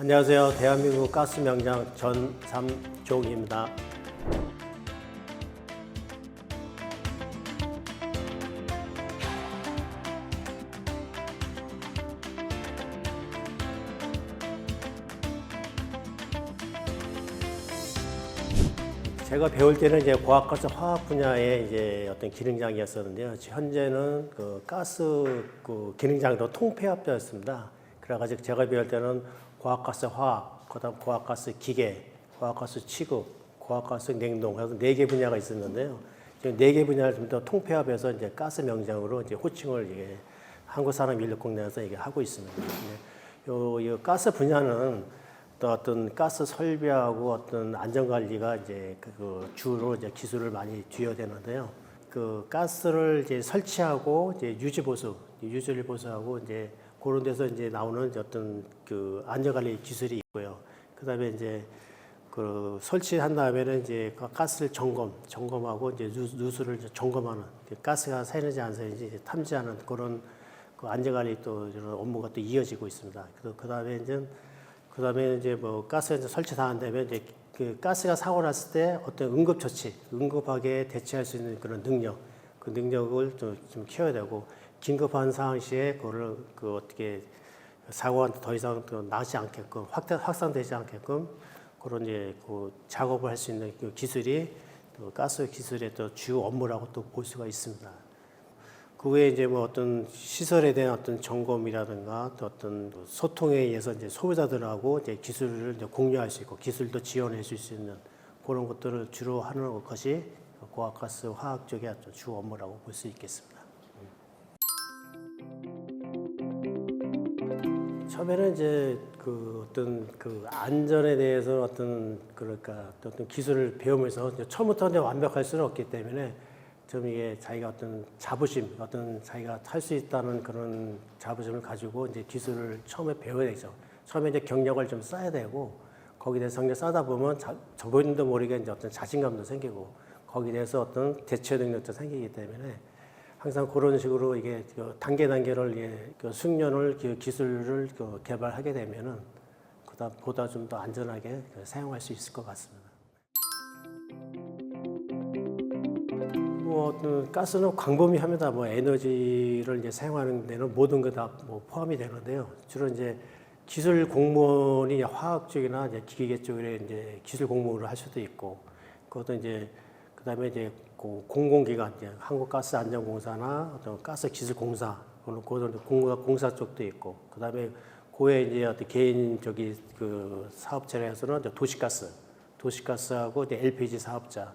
안녕하세요. 대한민국 가스 명장 전삼종입니다. 제가 배울 때는 이제 과학가스 화학 분야의 이제 어떤 기능장이었었는데요. 현재는 그 가스 그 기능장도 통폐합자였습니다. 그래가지고 제가 배울 때는 과학가스 화학, 그다음 과학가스 기계, 과학가스 취급, 과학가스 냉동, 그래서 네개 분야가 있었는데요. 지금 네개 분야를 좀 더 통폐합해서 이제 가스 명장으로 이제 호칭을 이게 한국 사람 인력공단에서 이게 하고 있습니다. 네. 요, 요 가스 분야는 또 어떤 가스 설비하고 어떤 안전 관리가 이제 그 주로 이제 기술을 많이 뒤어되는데요. 그 가스를 이제 설치하고 이제 유지 보수, 유지를 보수하고 이제 그런 데서 이제 나오는 어떤 그 안전 관리 기술이 있고요. 그다음에 이제 그 설치한 다음에는 이제 그 가스를 점검, 점검하고 이제 누- 누수를 점검하는 그 가스가 새는지 안 새는지 탐지하는 그런 그 안전 관리 또 이런 업무가 또 이어지고 있습니다. 그 그다음에 이제 그 다음에 이제 뭐 가스 이제 설치 다한 다음에 이제 그 가스가 사고 났을 때 어떤 응급 조치, 응급하게 대처할 수 있는 그런 능력, 그 능력을 좀, 좀 키워야 되고 긴급한 상황 시에 그거를 그 어떻게 사고가 더 이상 또 나지 않게끔 확대, 확산되지 않게끔 그런 이제 그 작업을 할 수 있는 그 기술이 또 가스 기술의 또주 업무라고 또 볼 수가 있습니다. 그 외에 이제 뭐 어떤 시설에 대한 어떤 점검이라든가 또 어떤 소통에 의해서 이제 소비자들하고 이제 기술을 이제 공유할 수 있고 기술도 지원해 줄 수 있는 그런 것들을 주로 하는 것이 고압가스 화학 쪽의 주 업무라고 볼 수 있겠습니다. 처음에는 이제 그 어떤 그 안전에 대해서 어떤 그럴까 어떤 기술을 배우면서 처음부터 이제 완벽할 수는 없기 때문에 좀 이게 자기가 어떤 자부심, 어떤 자기가 할 수 있다는 그런 자부심을 가지고 이제 기술을 처음에 배워야 되죠. 처음에 이제 경력을 좀 쌓아야 되고 거기에 대해서 경력 쌓다 보면 자, 저본인도 모르게 이제 어떤 자신감도 생기고 거기에 대해서 어떤 대처 능력도 생기기 때문에 항상 그런 식으로 이게 그 단계 단계를 예, 그 숙련을 그 기술을 그 개발하게 되면은 그다음 보다 좀 더 안전하게 그 사용할 수 있을 것 같습니다. 뭐 가스는 광범위합니다. 뭐 에너지를 이제 사용하는 데는 모든 게 다 뭐 포함이 되는데요. 주로 이제 기술 공무원이 화학 쪽이나 이제 기계 쪽에 이제 기술 공무원을 할 수도 있고, 그것도 이제 그다음에 이제 그 공공기관, 한국가스안전공사나 어떤 가스기술공사, 그런 공사, 쪽도 있고, 그 다음에 고에 이제 어떤 개인 저기 그 사업체에서는 도시가스, 도시가스하고 이제 LPG 사업자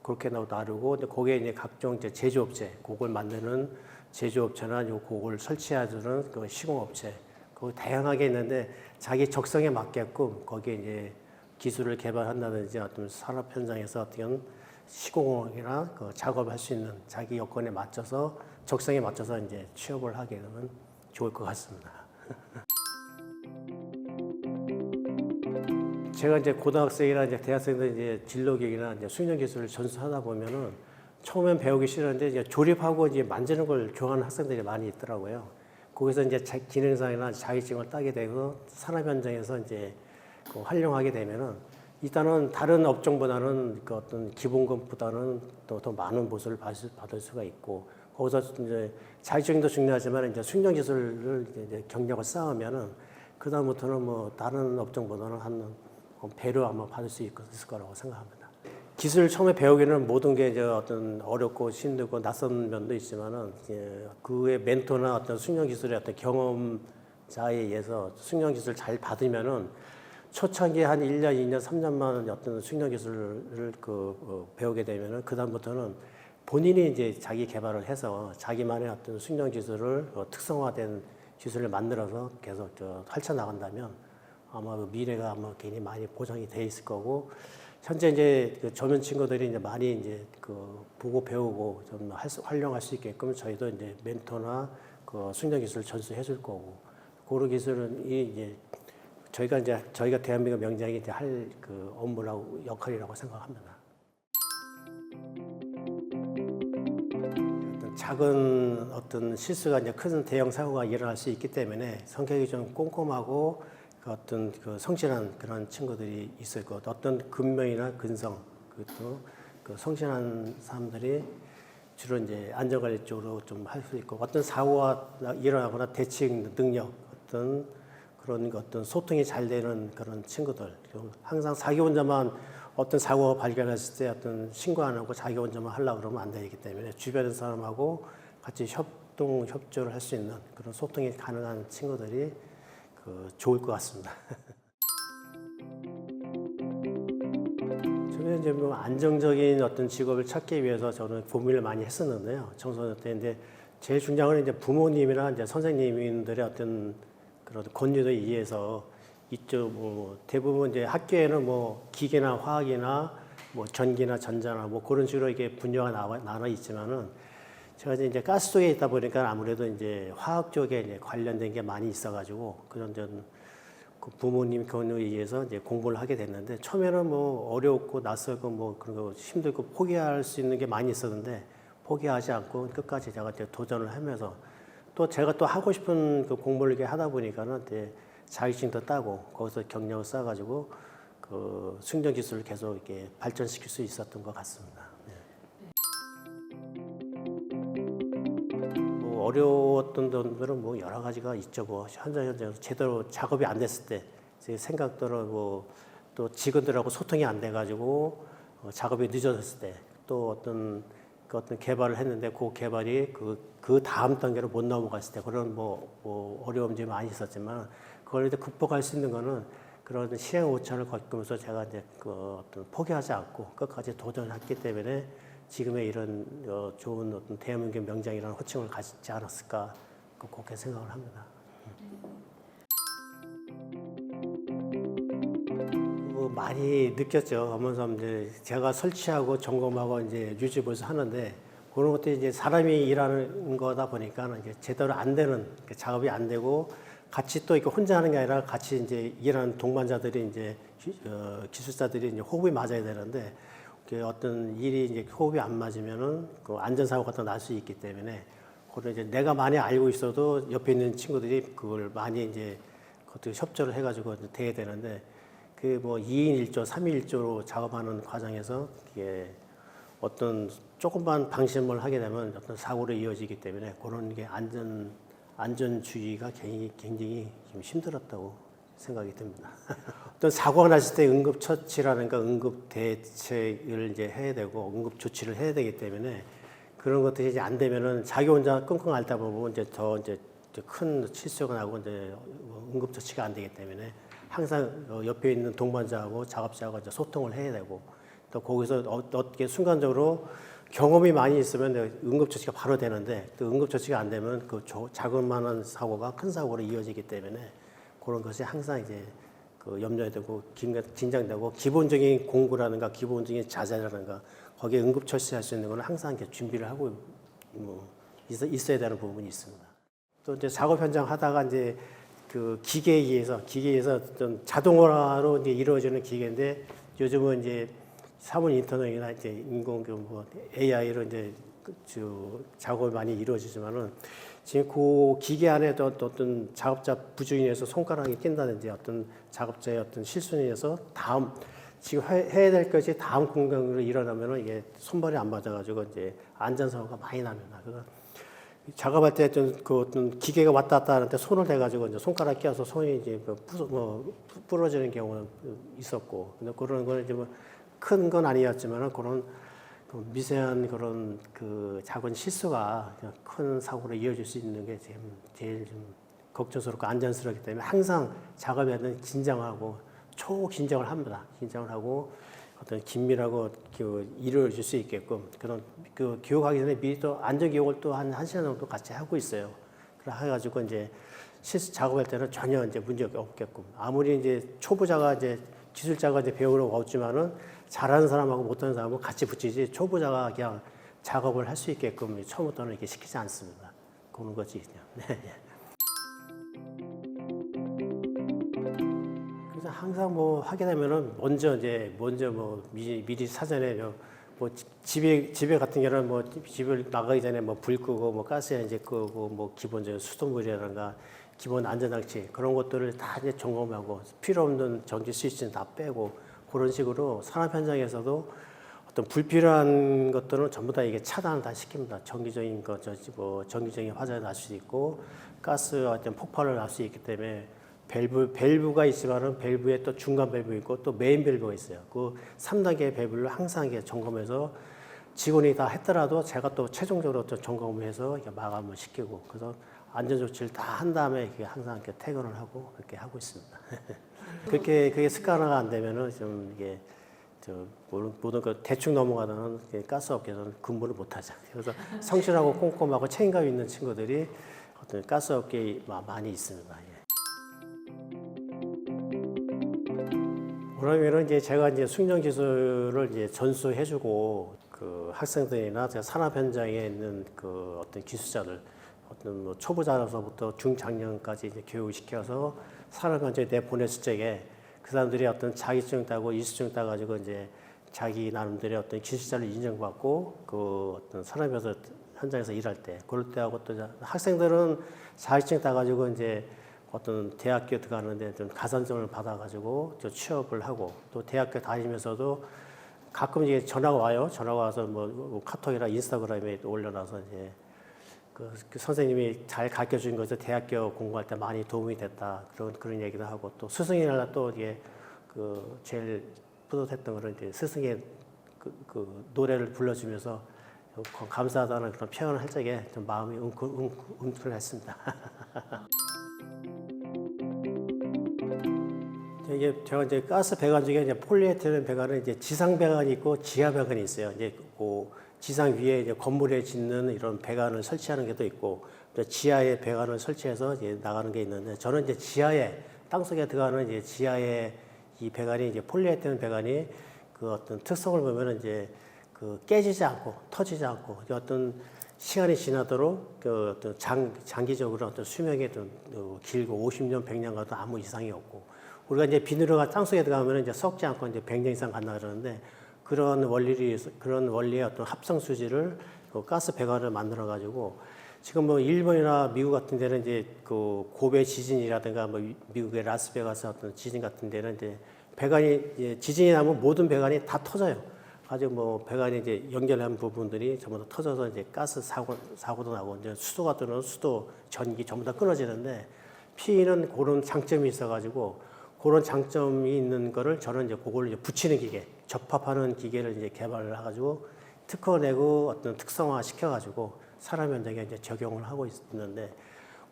그렇게 다르고, 근데 거기에 이제 각종 이제 제조업체, 그걸 만드는 제조업체나 요 그걸 설치해주는 그 시공업체, 그 다양하게 있는데 자기 적성에 맞게끔 거기에 이제 기술을 개발한다든지 어떤 산업 현장에서 어떤 시공이나 그 작업할 수 있는 자기 여건에 맞춰서 적성에 맞춰서 이제 취업을 하게 되면 좋을 것 같습니다. 제가 이제 고등학생이나 이제 대학생들 이제 진로교육이나 이제 숙련 기술을 전수하다 보면은 처음엔 배우기 싫었는데 이제 조립하고 이제 만지는 걸 좋아하는 학생들이 많이 있더라고요. 거기서 이제 자, 기능상이나 자격증을 따게 되고 산업 현장에서 이제 그 활용하게 되면은 일단은 다른 업종보다는 그 어떤 기본급보다는 또 더 많은 보수를 받을, 수가 있고 거기서 이제 자격증도 중요하지만 이제 숙련 기술을 이제 경력을 쌓으면은 그 다음부터는 뭐 다른 업종보다는 한 배로 아마 받을 수 있을 거라고 생각합니다. 기술 처음에 배우기는 모든 게 이제 어떤 어렵고 힘들고 낯선 면도 있지만은 그의 멘토나 어떤 숙련 기술의 어떤 경험자에 의해서 숙련 기술 잘 받으면은 초창기 한 1년, 2년, 3년만 어떤 숙련 기술을 그 어, 배우게 되면은 그다음부터는 본인이 이제 자기 개발을 해서 자기만의 어떤 숙련 기술을 어, 특성화된 기술을 만들어서 계속 저 펼쳐 나간다면 아마 그 미래가 아마 굉장히 많이 보장이 돼 있을 거고 현재 이제 그 젊은 친구들이 이제 많이 이제 그 보고 배우고 좀할 수, 활용할 수 있게끔 저희도 이제 멘토나 그 숙련 기술 전수해 줄 거고 그런 기술은 이 이제 저희가 이제 저희가 대한민국 명장이 이제 할 그 업무라고 역할이라고 생각합니다. 어떤 작은 어떤 실수가 이제 큰 대형 사고가 일어날 수 있기 때문에 성격이 좀 꼼꼼하고 그 어떤 그 성실한 그런 친구들이 있을 것. 어떤 근명이나 근성 그것도 그 성실한 사람들이 주로 이제 안전관리 쪽으로 좀 할 수 있고 어떤 사고가 나- 일어나거나 대책 능력 어떤 그런 그 어떤 소통이 잘 되는 그런 친구들 항상 자기 혼자만 어떤 사고가 발견했을 때 어떤 신고 안 하고 자기 혼자만 하려고 그러면 안 되기 때문에 주변의 사람하고 같이 협동 협조를 할 수 있는 그런 소통이 가능한 친구들이 그 좋을 것 같습니다. 저는 이제 뭐 안정적인 어떤 직업을 찾기 위해서 저는 고민을 많이 했었는데요. 청소년 때 근데 제일 중요한 건 이제 부모님이나 이제 선생님들의 어떤 그런 권유에 의해서 이쪽 뭐 대부분 이제 학교에는 뭐 기계나 화학이나 뭐 전기나 전자나 뭐 그런 식으로 이게 분야가 나와, 나눠 있지만은 제가 이제 가스 쪽에 있다 보니까 아무래도 이제 화학 쪽에 이제 관련된 게 많이 있어가지고 그런 전 그 부모님 권유에 의해서 이제 공부를 하게 됐는데 처음에는 뭐 어렵고 낯설고 뭐 그런 거 힘들고 포기할 수 있는 게 많이 있었는데 포기하지 않고 끝까지 제가 도전을 하면서 또 제가 또 하고 싶은 그 공부를 이렇게 하다 보니까는 이제 자격증도 따고 거기서 경력을 쌓아가지고 그 승전 기술을 계속 이렇게 발전시킬 수 있었던 것 같습니다. 뭐 어려웠던 점들은 뭐 여러 가지가 있죠. 뭐 현장 현장 제대로 작업이 안 됐을 때 제 생각대로 뭐또 직원들하고 소통이 안 돼가지고 어, 작업이 늦어졌을 때 또 어떤 그 어떤 개발을 했는데 그 개발이 그, 그 다음 단계로 못 넘어갔을 때 그런 뭐, 뭐 어려움이 좀 많이 있었지만 그걸 이제 극복할 수 있는 거는 그런 시행 오차를 겪으면서 제가 이제 그 어떤 포기하지 않고 끝까지 도전했기 때문에 지금의 이런 어, 좋은 어떤 대한민국 명장이라는 호칭을 가지지 않았을까 그- 그렇게 생각을 합니다. 많이 느꼈죠. 어머선 이제 제가 설치하고 점검하고 이제 유지보수 하는데 그런 것도 이제 사람이 일하는 거다 보니까 이제 제대로 안 되는 그 작업이 안 되고 같이 또 이렇게 혼자 하는 게 아니라 같이 이제 일하는 동반자들이 이제 기- 어, 기술자들이 이제 호흡이 맞아야 되는데 그 어떤 일이 이제 호흡이 안 맞으면은 그 안전사고 같은 거날수 있기 때문에 그걸 이제 내가 많이 알고 있어도 옆에 있는 친구들이 그걸 많이 이제 그것도 협조를 해가지고 돼야 되는데 그뭐 2인 1조, 3인 1조로 작업하는 과정에서 이게 어떤 조금만 방심을 하게 되면 어떤 사고로 이어지기 때문에 그런 게 안전 안전주의가 굉장히, 굉장히 좀 힘들었다고 생각이 듭니다. 어떤 사고가 났을 때 응급 처치라든가 응급 대책을 이제 해야 되고 응급 조치를 해야 되기 때문에 그런 것들이 이제 안 되면은 자기 혼자 끙끙 앓다 보면 이제 더 이제 큰 실수가 나고 이제 응급 조치가 안 되기 때문에 항상 어, 옆에 있는 동반자하고 작업자하고 소통을 해야 되고 또 거기서 어- 어떻게 순간적으로 경험이 많이 있으면 내가 응급 조치가 바로 되는데 또 응급 조치가 안 되면 그 조- 작은만한 사고가 큰 사고로 이어지기 때문에 그런 것이 항상 이제 그 염려이 되고 긴- 긴장되고 기본적인 공구라든가 기본적인 자세라든가 거기에 응급 처치할 수 있는 거는 항상 이렇게 준비를 하고 뭐 있어, 있어야 되는 부분이 있습니다. 또 이제 작업 현장 하다가 이제 그 기계에 의해서 기계에 의해서 좀 자동화로 이제 이루어지는 기계인데 요즘은 이제 사물 인터넷이나 이제 인공 뭐 AI로 이제 그저 작업이 많이 이루어지지만은 지금 그 기계 안에도 또 어떤 작업자 부주의에서 손가락이 낀다든지 어떤 작업자의 어떤 실수에 의해서 다음 지금 해- 해야 될 것이 다음 공간으로 일어나면은 이게 손발이 안 맞아가지고 이제 안전사고가 많이 납니다. 그래서 작업할 때좀그 어떤 기계가 왔다 갔다 하는데 손을 대가지고 이제 손가락 껴서 손이 이제 그 부서, 뭐 부- 부러지는 경우는 있었고 근데 그런 거는 이제 뭐큰건 아니었지만은 그런 그 미세한 그런 그 작은 실수가 큰 사고로 이어질 수 있는 게 지금 제일 좀 걱정스럽고 안전스럽기 때문에 항상 작업에는 긴장하고 초긴장을 합니다. 긴장을 하고 어떤 긴밀하고 그 이루어질 수 있게끔 그런 그 교육하기 전에 미리 또 안전 교육을 또 한 한 시간 정도 같이 하고 있어요. 그래 해가지고 이제 실수 작업할 때는 전혀 이제 문제가 없게끔 아무리 이제 초보자가 이제 기술자가 이제 배우러 왔지만은 잘하는 사람하고 못하는 사람은 같이 붙이지 초보자가 그냥 작업을 할 수 있게끔 처음부터는 이렇게 시키지 않습니다. 그런 거지 그냥. 항상 뭐 하게 되면은 먼저 이제 먼저 뭐 미리, 미리 사전에 저뭐 지- 집에 집에 같은 경우는 뭐 집을 나가기 전에 뭐 불 끄고 뭐 가스 이제 끄고 뭐 기본적인 수돗물이라든가 기본 안전장치 그런 것들을 다 이제 점검하고 필요 없는 전기 스위치는 다 빼고 그런 식으로 산업 현장에서도 어떤 불필요한 것들은 전부 다 이게 차단을 다 시킵니다. 정기적인 거, 저, 뭐, 정기적인 화재가 날수 있고, 가스 어떤 폭발을 날 수 있기 때문에, 밸브, 밸브가 있지만은 밸브에 또 중간 밸브 있고 또 메인 밸브가 있어요. 그 3단계 밸브를 항상 점검해서 직원이 다 했더라도 제가 또 최종적으로 또 점검을 해서 이렇게 마감을 시키고, 그래서 안전 조치를 다 한 다음에 이렇게 항상 이렇게 퇴근을 하고 그렇게 하고 있습니다. 그렇게, 그게 습관화가 안 되면은 좀 이게 저 모든, 모든 그 대충 넘어가는 가스 업계에서는 근무를 못 하죠. 그래서 성실하고 꼼꼼하고 책임감 있는 친구들이 어떤 가스 업계에 마- 많이 있습니다. 그러면은 이제 제가 이제 숙련 기술을 이제 전수해주고 그 학생들이나 제가 산업 현장에 있는 그 어떤 기술자들 어떤 뭐 초보자로서부터 중장년까지 이제 교육시켜서 산업 현장에 내보냈을 적에 그 사람들이 어떤 자기증 따고 이수증 따가지고 이제 자기 나름대로 어떤 기술자를 인정받고 그 어떤 산업에서 현장에서 일할 때 그럴 때하고 또 학생들은 자격증 따가지고 이제 어떤 대학교 들어가는데 좀 가산점을 받아가지고 저 취업을 하고 또 대학교 다니면서도 가끔 이제 전화가 와요. 전화가 와서 뭐 카톡이나 인스타그램에 또 올려놔서 이제 그, 그 선생님이 잘 가르쳐 준 것에서 대학교 공부할 때 많이 도움이 됐다 그런 그런 얘기도 하고 또 스승의 날 또 이게 그 제일 뿌듯했던 거는 이제 스승의 그, 그 노래를 불러주면서 그 감사하다는 그런 표현을 할 적에 좀 마음이 웅크, 웅크, 웅크했습니다. 이게 제가 이제 가스 배관 중에 이제 폴리에틸렌 배관은 이제 지상 배관이 있고 지하 배관이 있어요. 이제 그 지상 위에 이제 건물에 짓는 이런 배관을 설치하는 게 또 있고 또 지하에 배관을 설치해서 이제 나가는 게 있는데 저는 이제 지하에 땅 속에 들어가는 이제 지하에 이 배관이 이제 폴리에틸렌 배관이 그 어떤 특성을 보면은 이제 그 깨지지 않고 터지지 않고 이제 어떤 시간이 지나도록 그 어떤 장, 장기적으로 어떤 수명이 좀 어, 길고 50년, 100년 가도 아무 이상이 없고 우리가 이제 비누가 땅 속에 들어가면 이제 썩지 않고 이제 100년 이상 간다 그러는데 그런 원리를 그런 원리의 어떤 합성 수지를 그 가스 배관을 만들어 가지고 지금 뭐 일본이나 미국 같은 데는 이제 그 고베 지진이라든가 뭐 미국의 라스베가스 어떤 지진 같은 데는 이제 배관이 이제 지진이 나면 모든 배관이 다 터져요. 가지고 뭐 배관이 이제 연결한 부분들이 전부 다 터져서 이제 가스 사고 사고도 나고 이제 수도 같은 경우는 수도 전기 전부 다 끊어지는데 피는 그런 장점이 있어가지고 그런 장점이 있는 거를 저는 이제 그걸 이제 붙이는 기계, 접합하는 기계를 이제 개발을 해가지고 특허 내고 어떤 특성화 시켜가지고 사람 현장에 이제 적용을 하고 있는데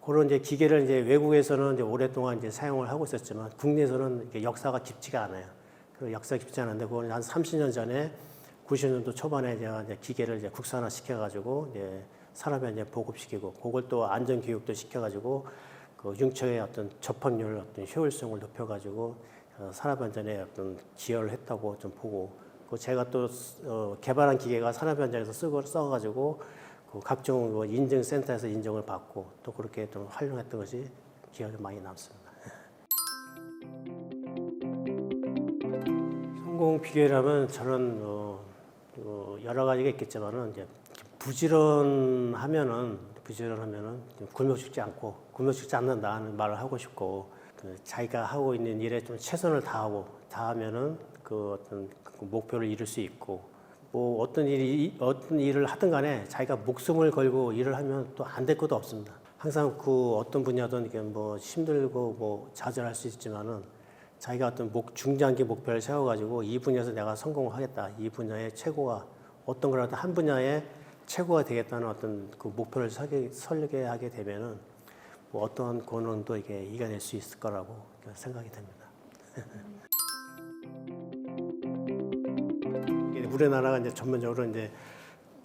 그런 이제 기계를 이제 외국에서는 이제 오랫동안 이제 사용을 하고 있었지만 국내에서는 역사가 깊지가 않아요. 그 역사가 깊지 않은데 그건 한 30년 전에 90년도 초반에 제가 이제 기계를 이제 국산화 시켜가지고 이제 산업에 이제 보급시키고 그걸 또 안전 교육도 시켜가지고 그 융처의 어떤 접합률 어떤 효율성을 높여가지고 어, 산업 안전에 어떤 기여를 했다고 좀 보고 그 제가 또 어, 개발한 기계가 산업 현장에서 쓰고 써가지고 그 각종 뭐 인증센터에서 인정을 받고 또 그렇게 좀 활용했던 것이 기억에 많이 남습니다. 성공 비결이라면 저는 어, 어, 여러 가지가 있겠지만은 이제 부지런하면은 부지런하면은 굶어 죽지 않고 굶어 죽지 않는다는 말을 하고 싶고 그 자기가 하고 있는 일에 좀 최선을 다하고 다하면은 그 어떤 그 목표를 이룰 수 있고 뭐 어떤 일이 어떤 일을 하든 간에 자기가 목숨을 걸고 일을 하면 또 안 될 것도 없습니다. 항상 그 어떤 분야든 이게 뭐 힘들고 뭐 좌절할 수 있지만은 자기가 어떤 목 중장기 목표를 세워가지고 이 분야에서 내가 성공을 하겠다. 이 분야의 최고가 어떤 거라도 한 분야에 최고가 되겠다는 어떤 그 목표를 설계, 설계하게 되면은 뭐 어떤 고난도 이게 이겨낼 수 있을 거라고 생각이 됩니다. 우리나라가 이제 전면적으로 이제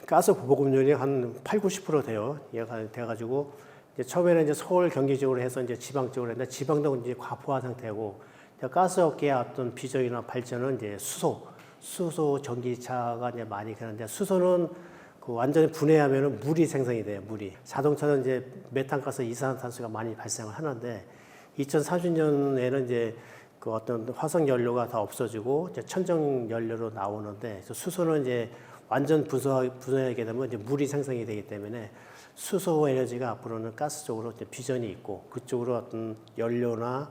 가스 보급률이 한 8, 90% 돼요. 얘가 돼가지고 이제 처음에는 이제 서울 경기 지역으로 해서 이제 지방 쪽으로 했는데 지방도 이제 과포화 상태고 가스 업계의 어떤 비전이나 발전은 이제 수소, 수소 전기차가 이제 많이 가는데 수소는 그 완전히 분해하면은 물이 생성이 돼요. 물이 자동차는 이제 메탄가스, 이산화탄소가 많이 발생을 하는데 2030년에는 이제 그 어떤 화석 연료가 다 없어지고 이제 천정 연료로 나오는데 수소는 이제 완전 분해하게 되면 이제 물이 생성이 되기 때문에 수소 에너지가 앞으로는 가스 쪽으로 이제 비전이 있고 그쪽으로 어떤 연료나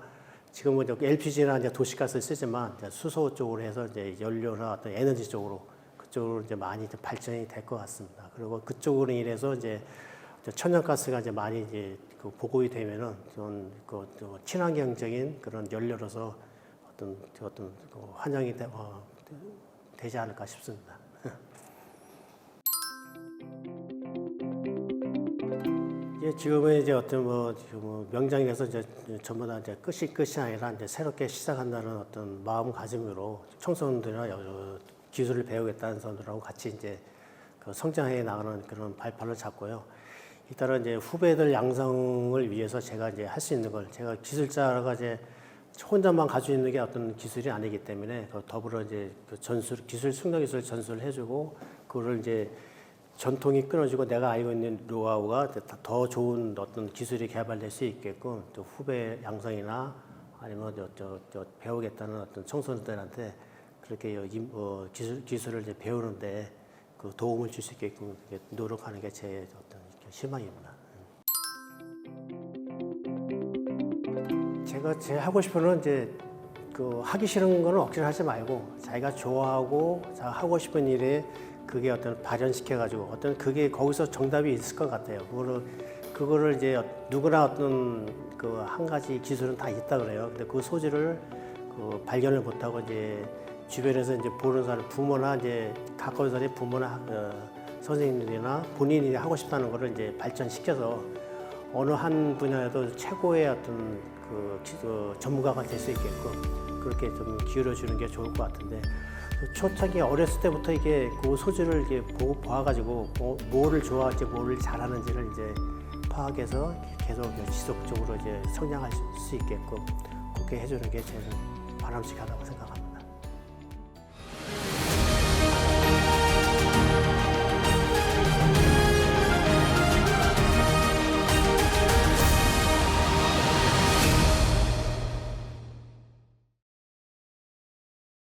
지금은 LPG나 이제 도시가스를 쓰지만 이제 수소 쪽으로 해서 이제 연료나 어떤 에너지 쪽으로 그쪽으로 이제 많이 이제 발전이 될 것 같습니다. 그리고 그쪽으로 인해서 이제 천연가스가 이제 많이 이제 그 보급이 되면은 좀그 친환경적인 그런 연료로서 어떤 어떤 그 환영이 되, 어, 되지 않을까 싶습니다. 예, 지금은 이제 어떤 뭐, 뭐 명장에서 이제 전부 다 이제 끝이 끝이 아니라 이제 새롭게 시작한다는 어떤 마음가짐으로 청소년들이나 기술을 배우겠다는 사람들하고 같이 이제 그 성장해 나가는 그런 발판을 잡고요. 이따라 이제 후배들 양성을 위해서 제가 이제 할 수 있는 걸 제가 기술자가 이제 혼자만 가지고 있는 게 어떤 기술이 아니기 때문에 그 더불어 이제 그 전술 기술 숙련 기술 전수를 해주고 그거를 이제 전통이 끊어지고 내가 알고 있는 노하우가 더 좋은 어떤 기술이 개발될 수 있게끔 또 후배 양성이나 아니면 저, 저, 저 배우겠다는 어떤 청소년들한테 그렇게 여- 임- 어, 기술 기술을 이제 배우는데 그 도움을 줄 수 있게끔 노력하는 게 제 어떤 이렇게 희망입니다. 제가 제 하고 싶은 건 이제 그 하기 싫은 거는 억지로 하지 말고 자기가 좋아하고 자 하고 싶은 일에 그게 어떤 발현시켜 가지고 어떤 그게 거기서 정답이 있을 것 같아요. 그거를 그거를 이제 누구나 어떤 그 한 가지 기술은 다 있다 그래요. 근데 그 소질을 그 발견을 못하고 이제 주변에서 이제 보는 사람 부모나 이제 가까운 사람의 부모나 어, 선생님들이나 본인이 하고 싶다는 거를 이제 발전시켜서 어느 한 분야에도 최고의 어떤 그, 기- 그 전문가가 될 수 있게끔 그렇게 좀 기울여 주는 게 좋을 것 같은데 초창기 어렸을 때부터 이게 그 소질을 이렇게 보고 봐가지고 뭐, 뭐를 좋아할지 뭐를 잘하는지를 이제 파악해서 계속 지속적으로 이제 성장할 수 있게끔 그렇게 해주는 게 제일 바람직하다고 생각합니다.